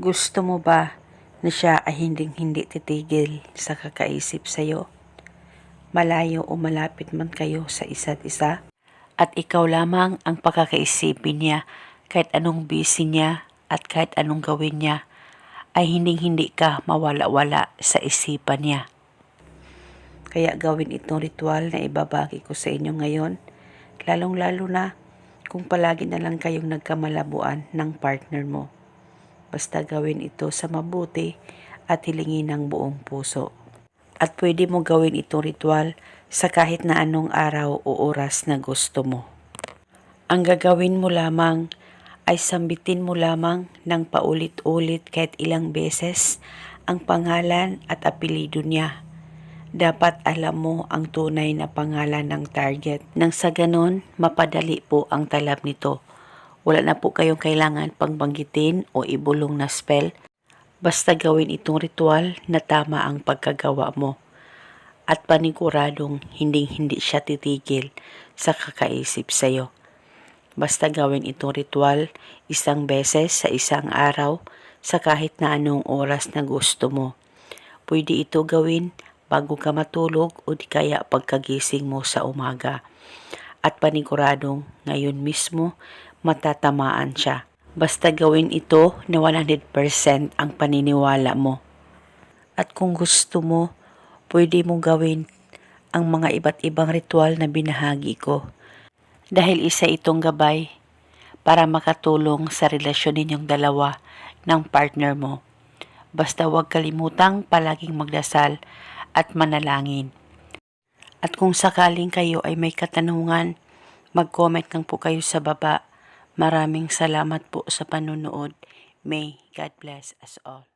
Gusto mo ba na siya ay hinding-hindi titigil sa kakaisip sa'yo? Malayo o malapit man kayo sa isa't isa? At ikaw lamang ang pagkakaisipin niya kahit anong busy niya at kahit anong gawin niya ay hinding-hindi ka mawala-wala sa isipan niya. Kaya gawin itong ritual na ibabagi ko sa inyo ngayon, lalong-lalo na kung palagi na lang kayong nagkamalabuan ng partner mo. Basta gawin ito sa mabuti at hilingin ng buong puso. At pwede mo gawin itong ritual sa kahit na anong araw o oras na gusto mo. Ang gagawin mo lamang ay sambitin mo lamang ng paulit-ulit kahit ilang beses ang pangalan at apelido niya. Dapat alam mo ang tunay na pangalan ng target. Nang sa ganon, mapadali po ang talab nito. Wala na po kayong kailangan pangbanggitin o ibulong na spell. Basta gawin itong ritual na tama ang pagkagawa mo. At paniguradong hinding-hindi siya titigil sa kakaisip sa'yo. Basta gawin itong ritual isang beses sa isang araw sa kahit na anong oras na gusto mo. Pwede ito gawin bago ka matulog o di kaya pagkagising mo sa umaga. At paniguradong ngayon mismo matatamaan siya. Basta gawin ito na 100% ang paniniwala mo. At kung gusto mo, pwede mong gawin ang mga iba't ibang ritual na binahagi ko. Dahil isa itong gabay para makatulong sa relasyon ninyong dalawa ng partner mo. Basta huwag kalimutang palaging magdasal at manalangin. At kung sakaling kayo ay may katanungan, mag-comment lang po kayo sa baba. Maraming salamat po sa panonood. May God bless us all.